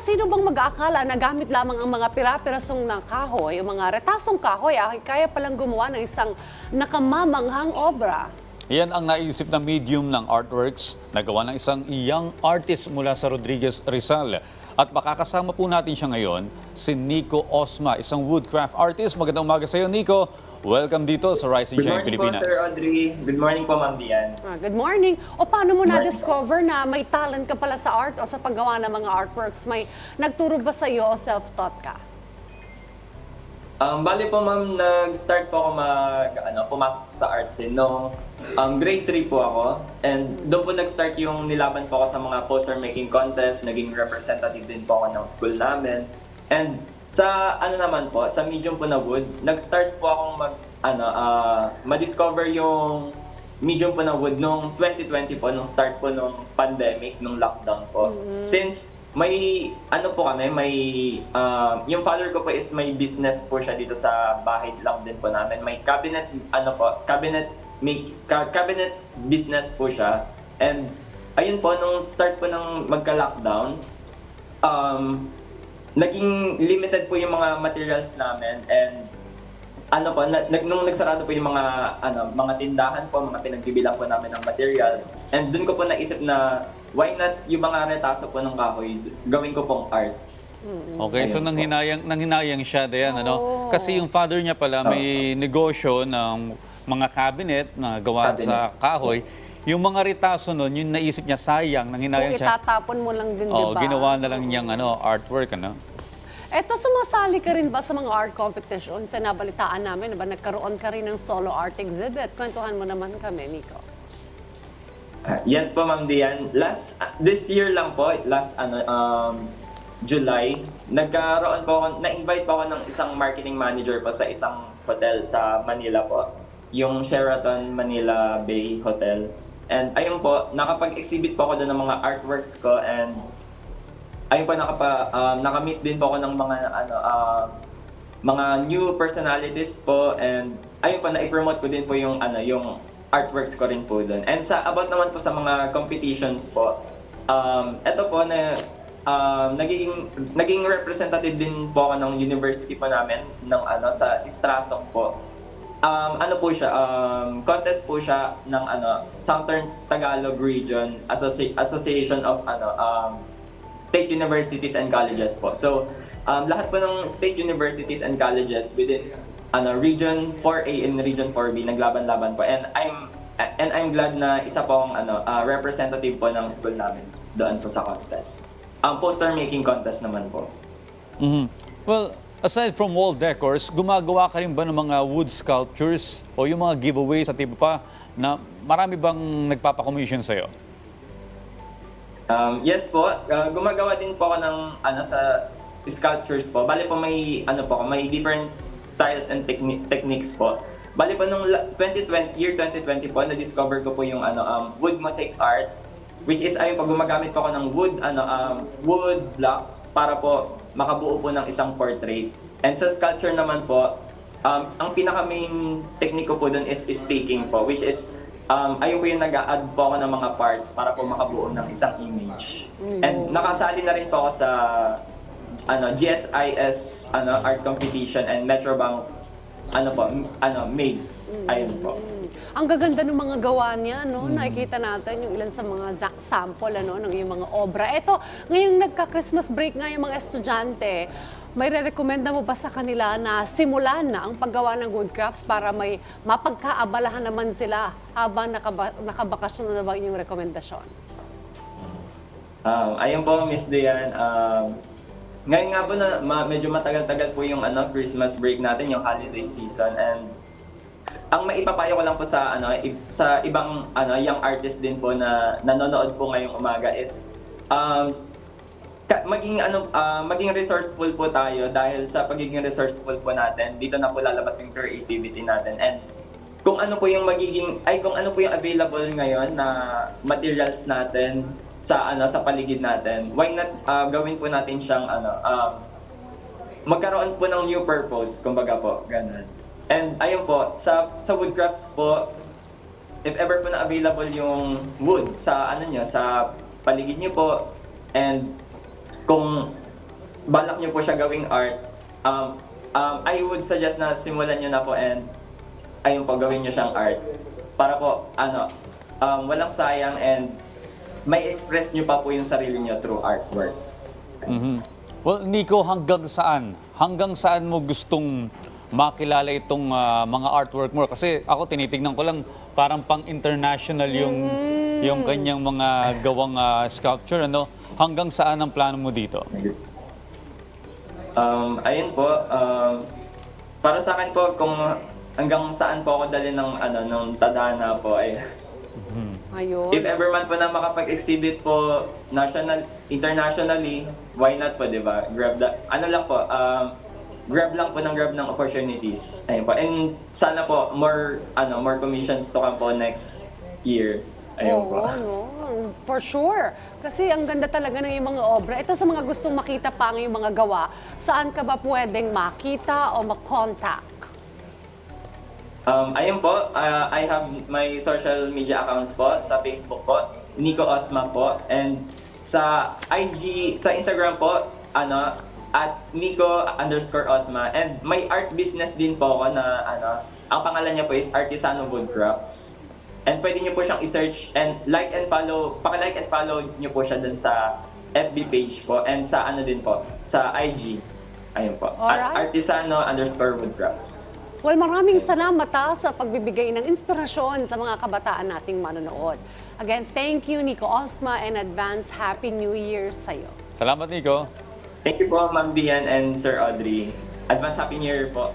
sino bang mag-aakala na gamit lamang ang mga pira-pirasong ng kahoy o mga retasong kahoy ay kaya palang gumawa ng isang nakamamanghang obra? Yan ang naisip na medium ng artworks na gawa ng isang young artist mula sa Rodriguez Rizal. At makakasama po natin siya ngayon, si Nico Osma, isang woodcraft artist. Magandang umaga sa iyo, Nico. Welcome dito sa Rising Good Shine morning Pilipinas. po, Sir Audrey. Good morning po, Ma'am Dian. Ah, good morning. O paano mo na-discover na may talent ka pala sa art o sa paggawa ng mga artworks? May nagturo ba sa iyo o self-taught ka? Um, bali po, Ma'am, nag-start po ako mag, ano, pumasok sa art scene nung um, grade 3 po ako. And doon po nag-start yung nilaban po ako sa mga poster making contest. Naging representative din po ako ng school namin. And sa ano naman po, sa medium po na wood, nag-start po akong mag, ano, ah, ma-discover yung medium po na wood nung 2020 po, nung start po nung pandemic, nung lockdown po. Since may, ano po kami, may, ah, yung father ko po is may business po siya dito sa bahay lang din po namin. May cabinet, ano po, cabinet, make, ca- cabinet business po siya. And, ayun po, nung start po ng magka-lockdown, um, naging limited po yung mga materials namin and ano po, na, nag- nung nagsarado po yung mga ano, mga tindahan po, mga pinagbibilang po namin ng materials. And dun ko po naisip na why not yung mga retaso po ng kahoy, gawin ko pong art. Okay, so Ayun po. nanghinayang, nanghinayang siya, Dayan, ano? Oo. Kasi yung father niya pala may negosyo ng mga cabinet na gawa Cabinet. sa kahoy. Yung mga ritaso nun, yung naisip niya sayang, Kung nanghinayang siya. itatapon mo lang din, di ba? ginawa na lang niyang ano, artwork, ano? Eto, sumasali ka rin ba sa mga art competitions? Sa nabalitaan namin, ba nagkaroon ka rin ng solo art exhibit? Kwentuhan mo naman kami, Nico. Ah, yes po, Ma'am Dian. Last, ah, this year lang po, last ano, um, July, nagkaroon po ako, na-invite po ako ng isang marketing manager po sa isang hotel sa Manila po. Yung Sheraton Manila Bay Hotel. And ayun po, nakapag-exhibit po ako doon ng mga artworks ko and ayun po, nakapa, um, nakamit din po ako ng mga ano, ah, mga new personalities po and ayun po, na-promote ko din po yung ano, yung artworks ko rin po doon. And sa about naman po sa mga competitions po, um, eto po na um, naging naging representative din po ako ng university po namin ng ano sa Strasok po. Um, ano po siya, um, contest po siya ng ano, Southern Tagalog Region Associ- Association of ano, um, state universities and colleges po. So, um, lahat po ng state universities and colleges within ano, Region 4A and Region 4B naglaban-laban po. And I'm and I'm glad na isa pong ano, ah, representative po ng school namin doon po sa contest. Ang poster making contest naman po. Mhm. Well, aside from wall decors, gumagawa ka rin ba ng mga wood sculptures o yung mga giveaways at iba pa na marami bang nagpapakommission sa'yo? Um, yes po, uh, gumagawa din po ako ng ano sa sculptures po. Bali po may ano po, may different styles and techni- techniques po. Bali po nung la- 2020 year 2020 po na-discover ko po yung ano um, wood mosaic art which is ayun po gumagamit po ako ng wood ano um, wood blocks para po makabuo po ng isang portrait. And sa sculpture naman po, um, ang pinaka main technique ko po doon is staking po which is um, ayun po yung nag-add po ako ng mga parts para po makabuo ng isang image. And nakasali na rin po ako sa ano GSIS ano art competition and Metrobank ano po m- ano made ayun po. Ang gaganda ng mga gawa niya, no? Nakikita natin yung ilan sa mga sample ano, ng iyong mga obra. Ito, ngayong nagka-Christmas break nga yung mga estudyante, may re-recommenda mo ba sa kanila na simulan na ang paggawa ng woodcrafts para may mapagkaabalahan naman sila habang nakaba- nakabakasyon na ba yung rekomendasyon? Um, ayun po Miss Dian um, ngayon nga po na ma- medyo matagal-tagal po yung ano Christmas break natin, yung holiday season and ang maipapayo ko lang po sa ano sa ibang ano young artist din po na nanonood po ngayong umaga is um maging ano ah, maging resourceful po tayo dahil sa pagiging resourceful po natin dito na po lalabas yung creativity natin. And kung ano po yung magiging ay kung ano po yung available ngayon na materials natin sa ano sa paligid natin why not ah, gawin po natin siyang ano um, magkaroon po ng new purpose, kumbaga po, ganun. And ayun po, sa sa woodcrafts po, if ever po na available yung wood sa ano nyo, sa paligid nyo po, and kung balak niyo po siya gawing art, um, um, I would suggest na simulan niyo na po and ayun po, gawin niyo siyang art. Para po, ano, um, walang sayang and may express niyo pa po yung sarili niyo through artwork. Mhm. Well, Nico, hanggang saan? Hanggang saan mo gustong makilala itong ah, mga artwork mo? Kasi ako tinitignan ko lang parang pang-international yung yung kanyang mga gawang ah, sculpture ano. Hanggang saan ang plano mo dito? Um, ayun po, um, para sa akin po, kung hanggang saan po ako dali ng, ano, ng tadhana po ay Ayun. If ever man po na makapag-exhibit po national, internationally, why not po, di ba? Grab the, ano lang po, um, grab lang po ng grab ng opportunities. Ayun po. And sana po, more, ano, more commissions to come po next year. Ayun po. Oo, no? For sure. Kasi ang ganda talaga ng iyong mga obra. Ito sa mga gustong makita pa ang iyong mga gawa, saan ka ba pwedeng makita o makontak? Um, ayun po, uh, I have my social media accounts po sa Facebook po, Nico Osma po, and sa IG, sa Instagram po, ano, at Nico underscore Osma, and may art business din po ako na, ano, ang pangalan niya po is Artisano Woodcrafts. And pwede niyo po siyang i-search and like and follow, paka-like and follow niyo po siya dun sa FB page po and sa ano din po, sa IG. Ayun po. At Alright. Artisano underscore Woodcrafts. Well, maraming salamat ha, sa pagbibigay ng inspirasyon sa mga kabataan nating manonood. Again, thank you Nico Osma and advance Happy New Year sa'yo. Salamat, Nico. Thank you po, Ma'am Dian and Sir Audrey. Advance Happy New Year po.